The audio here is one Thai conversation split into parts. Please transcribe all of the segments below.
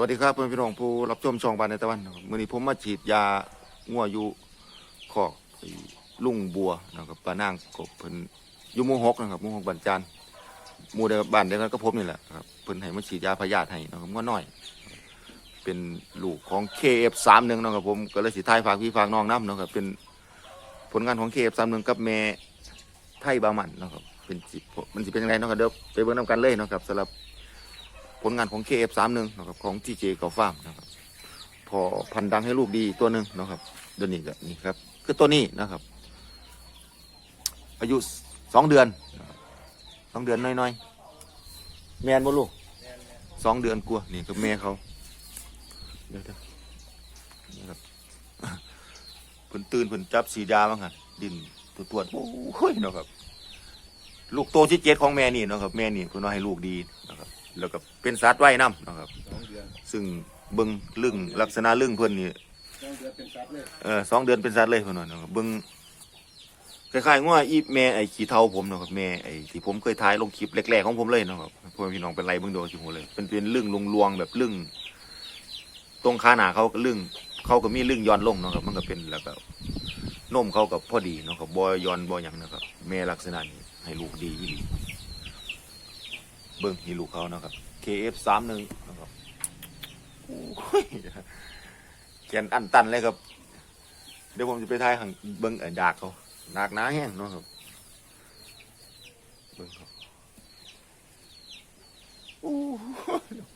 วัสดีครับเพื่อนพี่น้องผู้รับชมช่องบานในตะวันนะครับมื่อนี้ผมมาฉีดยางัวอยู่คอกลุงบัวนะครับปลานางกบเพิ่นอยู่หมู่หกนะครับมูหกบันจานมูเดียวบ้านเดียวกันก็ผมนี่แหละครับเพิ่นให้มาฉีดยาพยาธิให้นะครับงัวน้อย เป็นลูกของ KF31 นะครับผมก็เลยสิทายฝากพี่ฝากน้องน้ำนะครับเป็นผลงานของ KF31 กับแม่ไทยบามันนะครับเป็นจิมันสิเป็นยังไงนะครับเดี๋ยวไปเบิ่งน้ำกันเลยนะครับสำหรับ ผลงานของ KF31 นะครับของ TJ เกาฟาร์มนะครับพอพันดังให้ลูกดีตัวหนึ่งนะครับเดือนนี้ก็นี่ครับ คือตัวนี้นะครับ อายุสองเดือนสองเดือนน้อยๆแมนบ่ลูกสองเดือนกลัวนี่คือแม่เขาเดี๋ยวเดี๋ยวนี่ครับเพิ่นตื่นเพิ่นจับสีดาบ้างหันดินตัวตรวจโอ้ยนะครับ ลูกโตที่เจ็ดของแม่นี่นะครับ แม่นี่เพิ่นว่าให้ลูกดีนะครับ แล้วก็เป็นสัตว์ว่ายน้ำนะครับ สองเดือนซึ่งเบิ้งลึงลักษณะลึงเพิ่นนี่สองเดือนเป็นซับเลยเออสองเดือนเป็นสัตว์เลยเพิ่นว่านะครับเบิ้งคล้ายๆงัวอีแม่ไอ้ขี้เทาผมนะครับแม่ไอ้ที่ผมเคยถ่ายลงคลิปแรกๆของผมเลยนะครับพ่อพี่น้องเป็นไรเบิ่งโดนสิหัวเลยเป็นเป็นลึงลวงๆแบบลึงตรงขาหนาเขาก็ลึงเขาก็มีลึงย้อนลงนะครับมันก็เป็นแล้วก็นมเขากับพอดีเนาะครับบ่ย้อนบ่หยังนะครับแม่ลักษณะนี้ให้ลูกดีอีหลี เบิ่งนี่ลูกเขานะครับ KF31 นะครับโอ้ยแขนอันตันเลยครับ เดี๋ยวผมจะไปถ่ายข้างเบิ่งไอ้ดากเขาดากหนาแห้งเนาะครับเบิ่งครับโอ้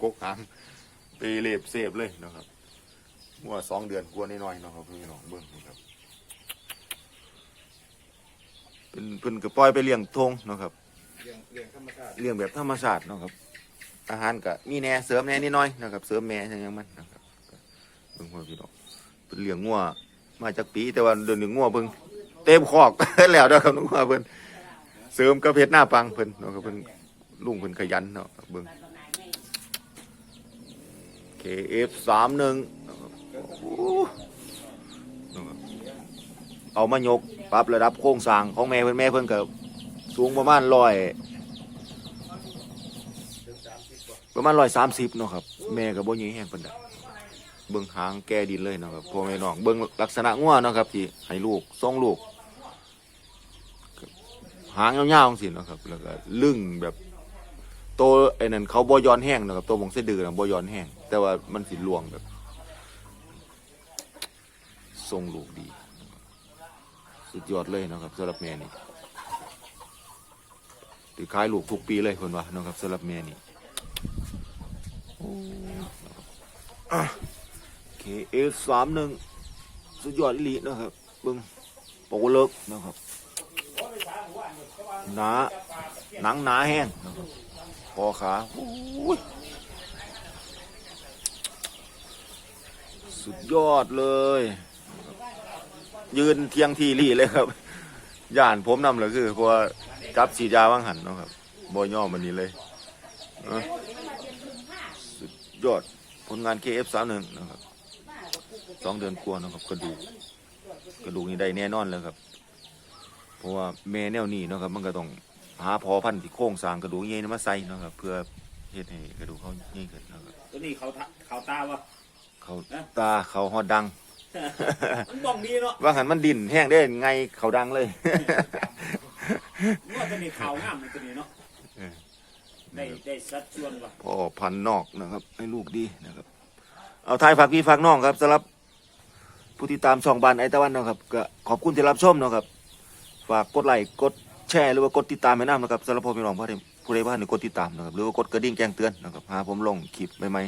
กกหางตีเล็บเสบเลยนะครับมัวสองเดือนกลัวน้อยๆนะครับพี่น้องเบิ่งนี่ครับเป็นเพิ่นก็ปล่อยไปเลี้ยงทงนะครับ เลี้ยงเลี้ยงธรรมชาติเลี้ยงแบบธรรมชาติเนาะครับ อาหารก็มีแหน่เสริมแหน่นิดหน่อยนะครับเสริมแหน่อย่างเงี้ยมันนะครับเบิ่งพ่อพี่น้องเป็นเลี้ยงงัวมาจากปีแต่ว่าเดือนหนึ่งงัวเบิ่งเต็มคอก แล้วเด้อครับงัวเพิ่นเสริมกระเพชรหน้าปังเพิ่นเนาะครับเพิ่นลุงเพิ่นขยันเนาะเบิ่ง KF31 นะครับโอ้นะครับเอามายกปรับระดับโครงสร้างของแม่เพิ่นแม่เพิ่นก็ สูงประมาณร้อยประมาณร้อยสามสิบเนาะครับ แม่กับบ่ยีแห้งเปานใดเบิ่งหางแก่ดินเลยเนาะครับพ่อแม่น้องเบิ่งลักษณะงัวเนาะครับที่ให้ลูกส่งลูก หางยาวๆจังซี่เนาะครับ แล้วก็ลึงแบบโตไอ้นั่นเขาบ่ย้อนแห้งเนาะครับตัวบงเสดือนะบ่ย้อนแห้งแต่ว่ามันสิลวงแบบส่งลูกดี สุดยอดเลยนะครับสำหรับแม่นี่ ถือขายลูกทุกปีเลยเพิ่นว่าเนาะครับสำหรับแม่นี่เคเอสามหนึ่งสุดยอดอีหลีนะครับเบิ้งปกเลิกนะครับหนาหนังหนาแห้งนะครับคอขาโอ้ยสุดยอดเลยนะครับยืนเทียงทีรี่เลยครับ ย่านผมนำเลยคือเพราะ ว่าจับสีดาว่างหันเนาะครับบอย่อมันนี้เลยเอ้อยอดผลงาน KF31 นะครับสองเดือนกว่านะครับกระดูกกระดูกนี่ได้แน่นอนแล้วครับ เพราะว่าแม่แนวนี้เนาะครับ มันก็ต้องหาพอพันธุ์ที่โค้งสร้างกระดูกใหญ่มาใส่เนาะครับ เพื่อเฮ็ดให้กระดูกเขาใหญ่ขึ้นนะครับตัวนี้เขาทะเขาตาวะเขาตาเขาฮอดดังมันบ้องดีเนาะว่าหันมันดินแห้งได้ไงเขาดังเลย เมื่อตัวนี้เขางามตัวนี้เนาะเออได้ได้สัดส่วนวะพ่อพันธุ์นอกนะครับ ให้ลูกดีนะครับ เอาทายฝากพี่ฝากน้องครับสำหรับผู้ที่ตามช่องบานไอตะวันนะครับก็ขอบคุณที่รับชมนะครับ ฝากกดไลค์กดแชร์หรือว่ากดติดตามให้น้ำนะครับสำหรับพ่อพี่น้องผู้ใดผู้ใดบ้านนี่กดติดตามนะครับหรือว่ากดกระดิ่งแจ้งเตือนนะครับหาผมลงคลิปใหม่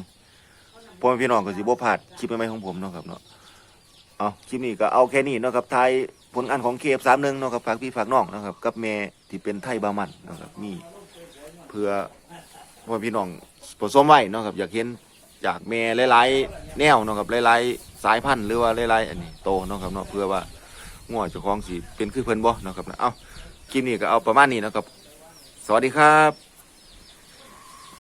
ๆพ่อพี่น้องก็สิบ่พลาดคลิปใหม่ๆของผมเนาะครับเนาะ เอาคลิปนี้ก็เอาแค่นี้นะครับไทยผลงานของเคฟสามหนึ่งนะครับฝากพี่ฝากน้องนะครับ กับแม่ที่เป็นไทยบามันนะครับนี่เพื่อพ่อพี่น้องผสมไว้นะครับอยากเห็นจากแม่หลายๆแนวนะครับหลายๆสายพันธุ์หรือว่าหลายๆอันนี้โตนะครับเนาะเพื่อว่างัวเจ้าของสิเป็นคือเพิ่นบ่นะครับนะเอาคลิปนี้ก็เอาประมาณนี้นะครับ สวัสดีครับ